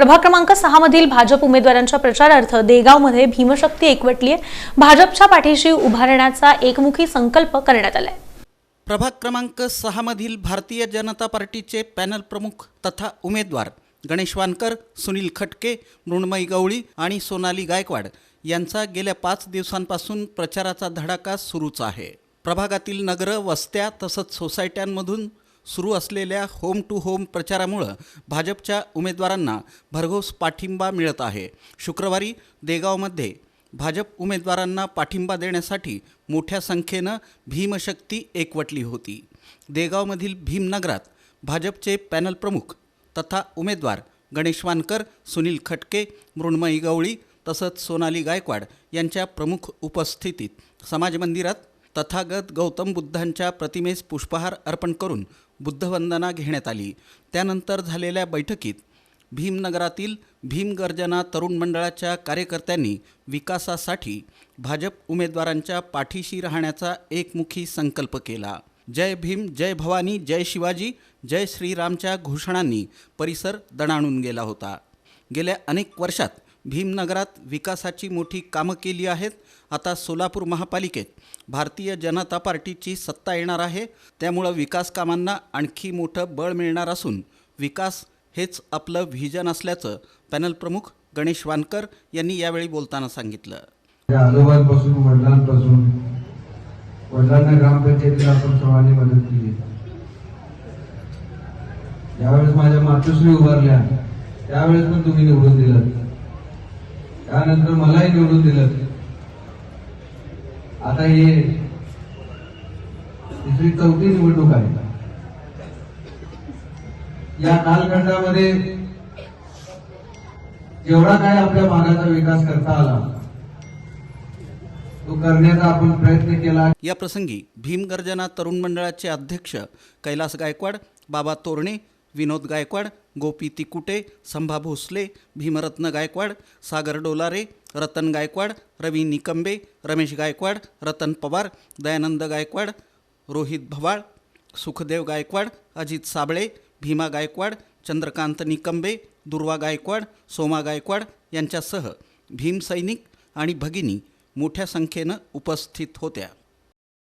प्रभाग क्रमांक सहा मधील भाजप उमेदवारांच्या प्रचारार्थ देगावमध्ये भीमशक्ती एकवटली आहे भाजपच्या पाठीशी उभारण्याचा एकमुखी संकल्प करण्यात आलाय. प्रभाग क्रमांक सहामधील भारतीय जनता पार्टीचे पॅनल प्रमुख तथा उमेदवार गणेश वानकर सुनील खटके मृण्मयी गवळी आणि सोनाली गायकवाड यांचा गेल्या पाच दिवसांपासून प्रचाराचा धडाका सुरूच आहे. प्रभागातील नगरं वस्त्या तसंच सोसायट्यांमधून सुरू असलेल्या होम टू होम प्रचारामुळं भाजपच्या उमेदवारांना भरघोस पाठिंबा मिळत आहे. शुक्रवारी देगावमध्ये भाजप उमेदवारांना पाठिंबा देण्यासाठी मोठ्या संख्येनं भीमशक्ती एकवटली होती. देगावमधील भीमनगरात भाजपचे पॅनल प्रमुख तथा उमेदवार गणेश वानकर सुनील खटके मृण्मयी गवळी तसंच सोनाली गायकवाड यांच्या प्रमुख उपस्थितीत समाज मंदिरात तथागत गौतम बुद्धांच्या प्रतिमेस पुष्पहार अर्पण करून बुद्धवंदना घेण्यात आली. त्यानंतर झालेल्या बैठकीत भीमनगरातील भीमगर्जना तरुण मंडळाच्या कार्यकर्त्यांनी विकासासाठी भाजप उमेदवारांच्या पाठीशी राहण्याचा एकमुखी संकल्प केला. जय भीम जय भवानी जय शिवाजी जय श्रीरामच्या घोषणांनी परिसर दणाणून गेला होता. गेल्या अनेक वर्षात भीमनगरात विकासाची मोठी कामं केली आहेत. आता सोलापूर महापालिकेत भारतीय जनता पार्टीची सत्ता येणार आहे. त्यामुळं विकास कामांना आणखी मोठं बळ मिळणार असून विकास हेच आपलं व्हिजन असल्याचं पॅनल प्रमुख गणेश वानकर यांनी यावेळी बोलताना सांगितलं. आजोबांपासून वडिलांपासून वडिलांना ग्रामपंचायतीला आपण सर्वांनी मदत केली. ज्यावेळेस माझ्या मातोश्री उभारल्या त्यावेळेस पण तुम्ही निवडून दिलं. त्यानंतर मलाही निवडून दिलं. आता हे तिसरी चौथी निवडणूक आहे. या कालखंडामध्ये जेवढा काय आपल्या भागाचा विकास करता आला तो करण्याचा आपण प्रयत्न केला. या प्रसंगी भीमगर्जना तरुण मंडळाचे अध्यक्ष कैलास गायकवाड बाबा तोरणे विनोद गायकवाड गोपी तिकुटे संभा भोसले भीमरत्न गायकवाड सागर डोलारे रतन गायकवाड रवी निकंबे रमेश गायकवाड रतन पवार दयानंद गायकवाड रोहित भवाळ सुखदेव गायकवाड अजित साबळे भीमा गायकवाड चंद्रकांत निकंबे दुर्वा गायकवाड सोमा गायकवाड यांच्यासह भीमसैनिक आणि भगिनी मोठ्या संख्येनं उपस्थित होत्या.